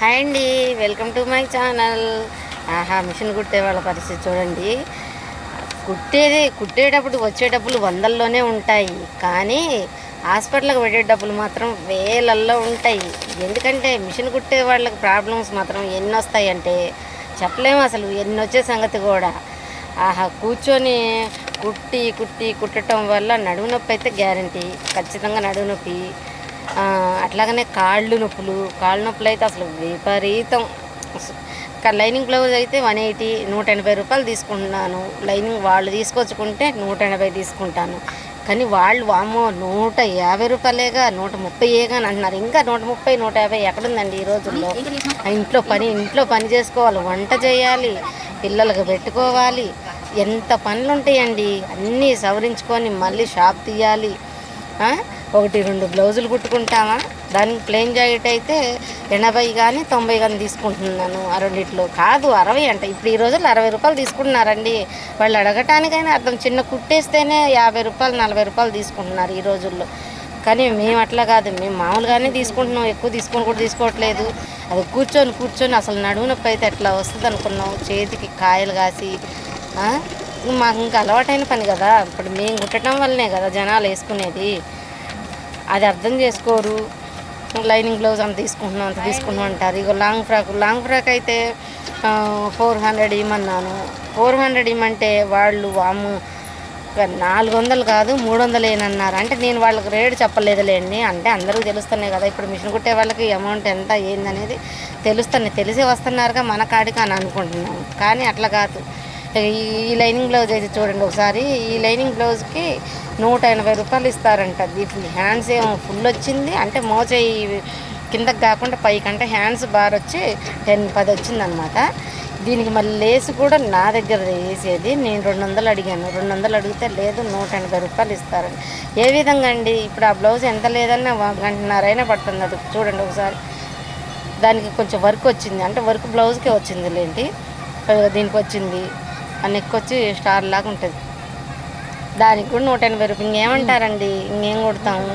Hi అండి welcome to my channel. ఆహా machine కుట్టే వాళ్ళ పరిస్థితి చూడండి. కుట్టేది కుట్టేటప్పుడు వచ్చే డబ్బులు వందల్లోనే ఉంటాయి. కానీ హాస్పిటల్కి పెట్టే డబ్బులు మాత్రం వేలల్లో ఉంటాయి. ఎందుకంటే మిషన్ కుట్టే వాళ్ళకి ప్రాబ్లమ్స్ మాత్రం ఎన్ని వస్తాయంటే చెప్పలేము అసలు. ఎన్ని వచ్చే సంగతి కూడా. ఆహా కూర్చొని కుట్టి కుట్టి కుట్టడం వల్ల నడుము నొప్పి అయితే గ్యారంటీ. ఖచ్చితంగా నడుము నొప్పి. అట్లాగనే కాళ్ళు నొప్పులు కాళ్ళు నొప్పులు అయితే అసలు విపరీతం. లైనింగ్ బ్లౌజ్ అయితే వన్ ఎయిటీ నూట ఎనభై రూపాయలు తీసుకుంటున్నాను. లైనింగ్ వాళ్ళు తీసుకొచ్చుకుంటే నూట ఎనభై తీసుకుంటాను. కానీ వాళ్ళు వామ్మో నూట యాభై రూపాయలేగా నూట ముప్పైగా అని అంటున్నారు. ఇంకా నూట ముప్పై నూట యాభై ఎక్కడుందండి ఈ రోజుల్లో? ఆ ఇంట్లో పని ఇంట్లో పని చేసుకోవాలి వంట చేయాలి పిల్లలకు పెట్టుకోవాలి. ఎంత పనులు ఉంటాయండి అన్నీ సవరించుకొని మళ్ళీ షాప్ తీయాలి. ఒకటి రెండు బ్లౌజులు కుట్టుకుంటామా? దానికి ప్లెయిన్ జాకెట్ అయితే ఎనభై కానీ తొంభై కానీ తీసుకుంటున్నాను ఆ రెండిట్లో. కాదు అరవై అంట. ఇప్పుడు ఈ రోజుల్లో అరవై రూపాయలు తీసుకుంటున్నారండి. వాళ్ళు అడగటానికైనా అర్థం. చిన్న కుట్టేస్తేనే యాభై రూపాయలు నలభై రూపాయలు తీసుకుంటున్నారు ఈ రోజుల్లో. కానీ మేము అట్లా కాదు. మేము మామూలుగానే తీసుకుంటున్నాం. ఎక్కువ తీసుకొని కూడా తీసుకోవట్లేదు. అది కూర్చొని కూర్చొని అసలు నడుము నొప్పి అయితే ఎట్లా వస్తుంది అనుకున్నాం చేతికి కాయలు కాసి మాకు ఇంకా అలవాటైన పని కదా. ఇప్పుడు మేము కుట్టడం వల్లనే కదా జనాలు వేసుకునేది. అది అర్థం చేసుకోరు. లైనింగ్ బ్లౌజ్ అంత తీసుకుంటున్నాం అంత తీసుకుంటున్నాం అంటారు. ఇక లాంగ్ ఫ్రాక్ లాంగ్ ఫ్రాక్ అయితే ఫోర్ హండ్రెడ్ ఇమ్మన్నాను. ఫోర్ హండ్రెడ్ ఇమ్మంటే వాళ్ళు వాము నాలుగు వందలు కాదు మూడు వందలు ఏనన్నారు. అంటే నేను వాళ్ళకి రేటు చెప్పలేదులేండి. అంటే అందరూ తెలుస్తున్నాయి కదా. ఇప్పుడు మిషన్ కుట్టే వాళ్ళకి అమౌంట్ ఎంత ఏందనేది తెలుస్తున్నాయి. తెలిసి వస్తున్నారుగా మన కాడికి అని అనుకుంటున్నాను కానీ అట్లా కాదు. ఈ లైనింగ్ బ్లౌజ్ అయితే చూడండి ఒకసారి. ఈ లైనింగ్ బ్లౌజ్కి నూట ఎనభై రూపాయలు ఇస్తారంట. దీని హ్యాండ్స్ ఏమో ఫుల్ వచ్చింది. అంటే మోచేయి కిందకి కాకుండా పైకంటే హ్యాండ్స్ బార్ వచ్చి టెన్ పది వచ్చిందనమాట. దీనికి మళ్ళీ లేసు కూడా నా దగ్గర వేసేది. నేను రెండు వందలు అడిగాను. రెండు వందలు అడిగితే లేదు నూట ఎనభై రూపాయలు ఇస్తారని. ఏ విధంగా అండి? ఇప్పుడు ఆ బ్లౌజ్ ఎంత లేదన్నా గంటన్నరైనా పడుతుంది. అది చూడండి ఒకసారి. దానికి కొంచెం వర్క్ వచ్చింది. అంటే వర్క్ బ్లౌజ్కే వచ్చింది లేంటి దీనికి వచ్చింది. ఆ నెక్ వచ్చి స్టార్ లాగా ఉంటుంది. దానికి కూడా నూట ఎనభై రూపాయలు. ఇంకేమంటారండి? ఇంకేం కొడతాము?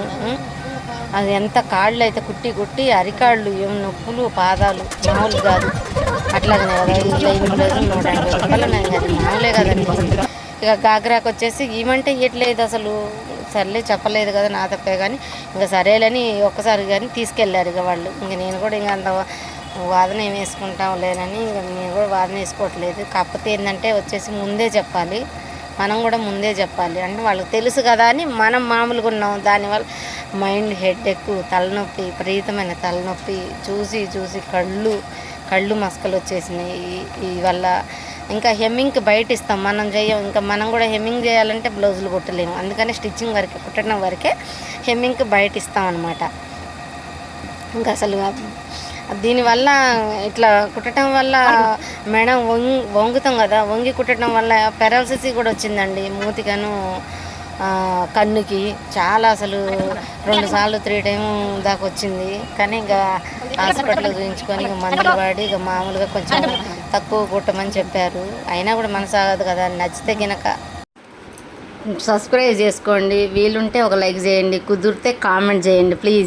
అది ఎంత కాళ్ళు అయితే కుట్టి కుట్టి అరికాళ్ళు ఏం నొప్పులు పాదాలు మామూలు కాదు. అట్లాగనే కదా? ఈ లైన్ రోజులు నూట ఎనభై రూపాయలు ఉన్నాయి. మామూలే కదండి. ఇక గాగ్రాకి వచ్చేసి ఏమంటే ఇవ్వట్లేదు అసలు. సర్లే చెప్పలేదు కదా నా తప్పే కానీ ఇంకా సరేలని ఒక్కసారి కానీ తీసుకెళ్ళారు ఇక వాళ్ళు. ఇంక నేను కూడా ఇంకా అంత వాదన ఏం వేసుకుంటాం లేనని ఇంక నేను కూడా వాదన వేసుకోవట్లేదు. కాకపోతే ఏంటంటే వచ్చేసి ముందే చెప్పాలి. మనం కూడా ముందే చెప్పాలి. అంటే వాళ్ళకి తెలుసు కదా అని మనం మామూలుగా ఉన్నాం. దానివల్ల మైండ్ హెడ్ ఎక్కువ తలనొప్పి విపరీతమైన తలనొప్పి చూసి చూసి కళ్ళు కళ్ళు మస్కలు వచ్చేసినాయి. ఈ- వల్ల ఇంకా హెమ్మింగ్కి బయట ఇస్తాం. మనం చేయం ఇంకా మనం కూడా హెమ్మింగ్ చేయాలంటే బ్లౌజులు కుట్టలేము. అందుకని స్టిచ్చింగ్ వరకే కుట్టడం వరకే హెమ్మింగ్కి బయట ఇస్తాం అనమాట ఇంకా అసలు దీనివల్ల ఇట్లా కుట్టడం వల్ల మేడం వంగి వంగుతాం కదా వంగి కుట్టడం వల్ల పెరాలసిస్ కూడా వచ్చిందండి మూతికను కన్నుకి. చాలా అసలు రెండు సార్లు త్రీ టైం దాకా వచ్చింది. కానీ ఇంకా హాస్పిటల్ చూపించుకొని ఇక మందులు వాడి ఇక మామూలుగా కొంచెం తక్కువ కుట్టమని చెప్పారు. అయినా కూడా మనసాగదు కదా నచ్చితే గినక. సబ్స్క్రైబ్ చేసుకోండి. వీలుంటే ఒక లైక్ చేయండి. కుదిరితే కామెంట్ చేయండి ప్లీజ్.